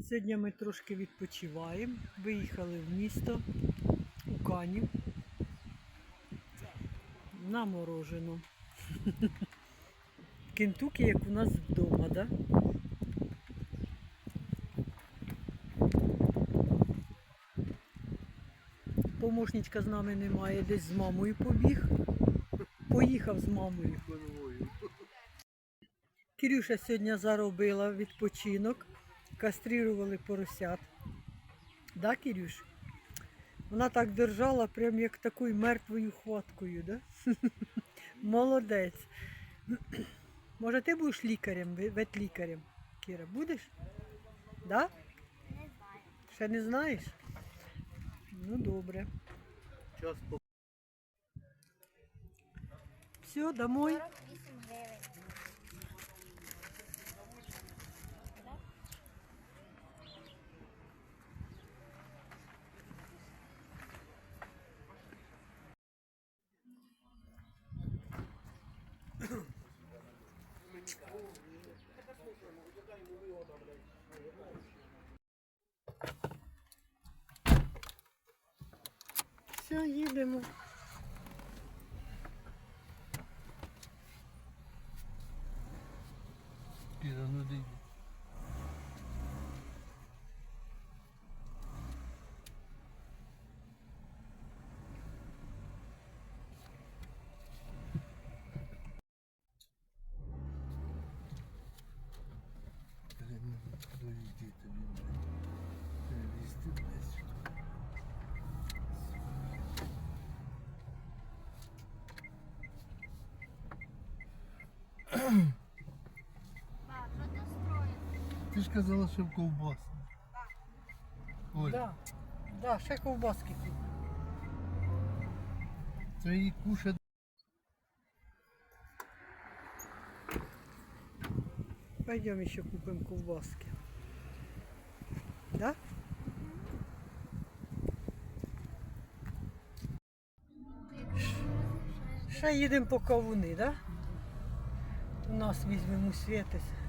Сьогодні ми трошки відпочиваємо. Виїхали в місто у Канів на морожену. Кентукі, як у нас вдома, да? Помощничка з нами немає, десь з мамою побіг. Поїхав з мамою. Кирюша сьогодні заробила відпочинок, кастрирували поросят. Да, Кирюш? Вона так держала, прям як такою мертвою хваткою, да? Молодець. Може, ти будеш лікарем, ве- ветлікарем, Кіра, будеш? Да? Не знаю. Ще не знаєш? Ну, добре. Все, домой. Все, їдемо. Ти ж казала, що в ковбасну. Оля, Да. Да, ще ковбаски тут. це її кушать. Пойдем еще купим ковбаски. Да? Ще їдемо по кавуни, да? У нас візьмемо світись.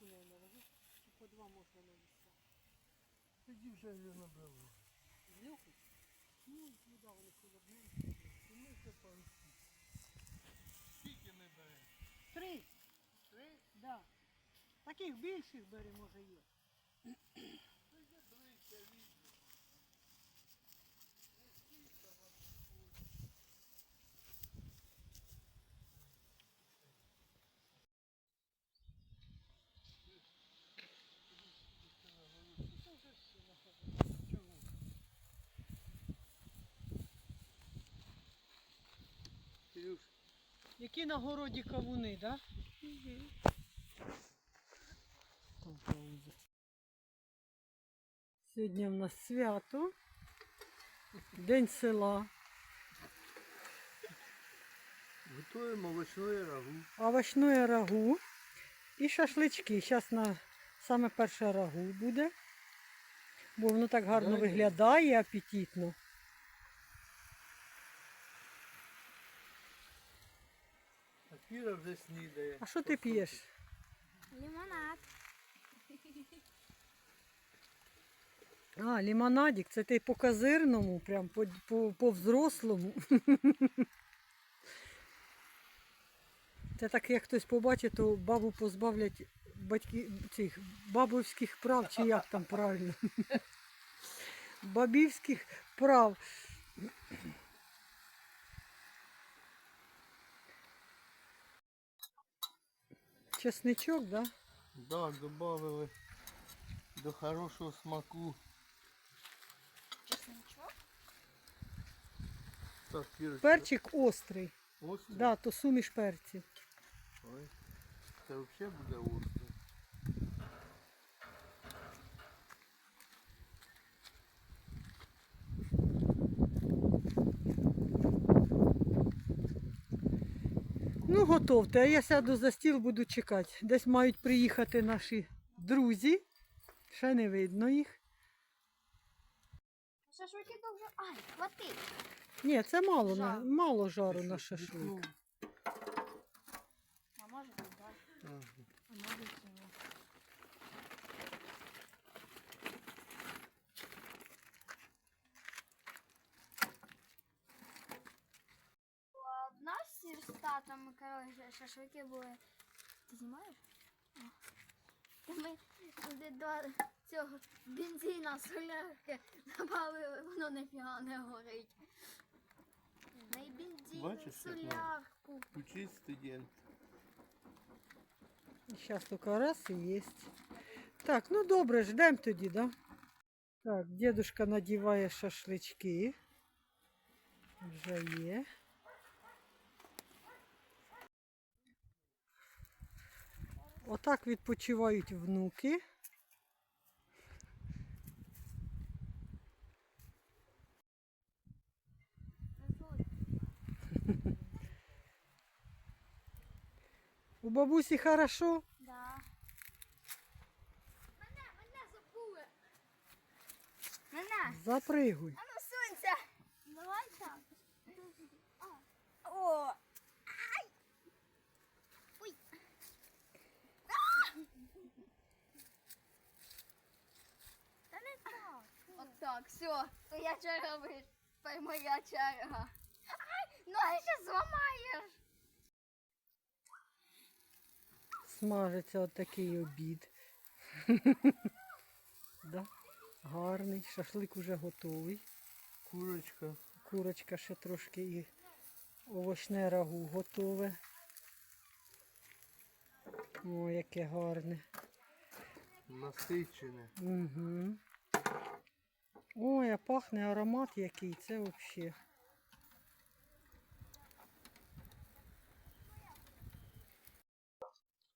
Збоку не чи по два можна навести. Тоді вже її набрало. Злюху? Ну, ну да, вони холодні. І ми це панці. Скільки ми беремо? Три, Три? да. Таких більших бери, може, є. Які на городі кавуни, да? Там пауза. Сьогодні в нас свято. День села. готуємо овочне рагу. овочне рагу і шашлички. Зараз на саме перше рагу буде, бо воно так гарно Дай виглядає апетитно. Кіра вже снідає. А що ти п'єш? Лимонад. А, лимонадик, це ти по казирному, прям по, по, по взрослому. Це так, як хтось побачить, то бабу позбавлять батьки цих бабовських прав, чи як там правильно. Бабівських прав. Чесничок, да? Да, добавили до хорошого смаку. Чесничок. Так, Кіра, Перчик острий. Острый? Да, то суміш перців. Ой. Це взагалі буде остро. Ну, готовте, а я сяду за стіл, буду чекати. Десь мають приїхати наші друзі. Ще не видно їх. Шашлики дуже. Ай, хватить. Ні, це мало, на, мало жару на шашлик. А може і так. А може і ні. У нас з татом, коротше, шашлики були. Ти знімаєш? Та ми туди до цього бензина солярки добавили, воно ніфіга не горить. Бензин, Бачиш, як солярку. Учись, студент. Зараз тільки раз і є. Так, ну добре, ждемо тоді, да? Так, дедушка надіває шашлички. Вже є. Отак відпочивають внуки. У бабусі хорошо. Да. Мене, мене забули. Мене. Запригуй. А ну сунься. Давай так. О. Ай. Ой. А! Та не так. От так, все. Твоя черга виш. Тепер моя черга. Ай, ноги ще зламаєш. Смажиться отакий обід. да? Гарний. Шашлик уже готовий. Курочка. Курочка ще трошки і овочне рагу готове. О, яке гарне. Насичене. Угу. Ой, а пахне аромат який, це взагалі.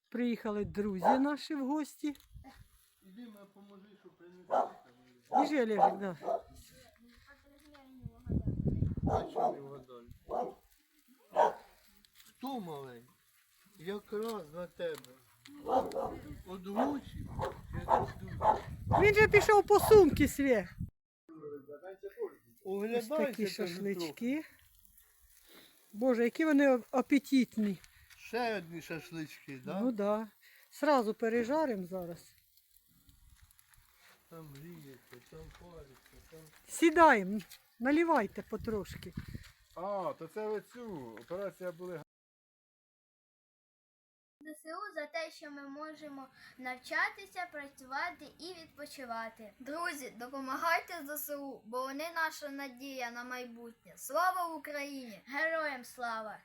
Приїхали друзі наші в гості. Іди мене поможи, щоб принести. Біжи, Олежик, да. Хто маленький? Якраз на тебе. Я тут. Він же пішов по сумки свє. Ось такі шашлички. Боже, які вони ап- апетитні. Ще одні шашлички, да? Ну да. Сразу пережаримо зараз. Там гріється, там париться, там. Сідаємо, наливайте потрошки. А, то це оцю. Операція були ЗСУ за те, що ми можемо навчатися, працювати і відпочивати. Друзі, допомагайте ЗСУ, бо вони наша надія на майбутнє. Слава Україні! Героям слава!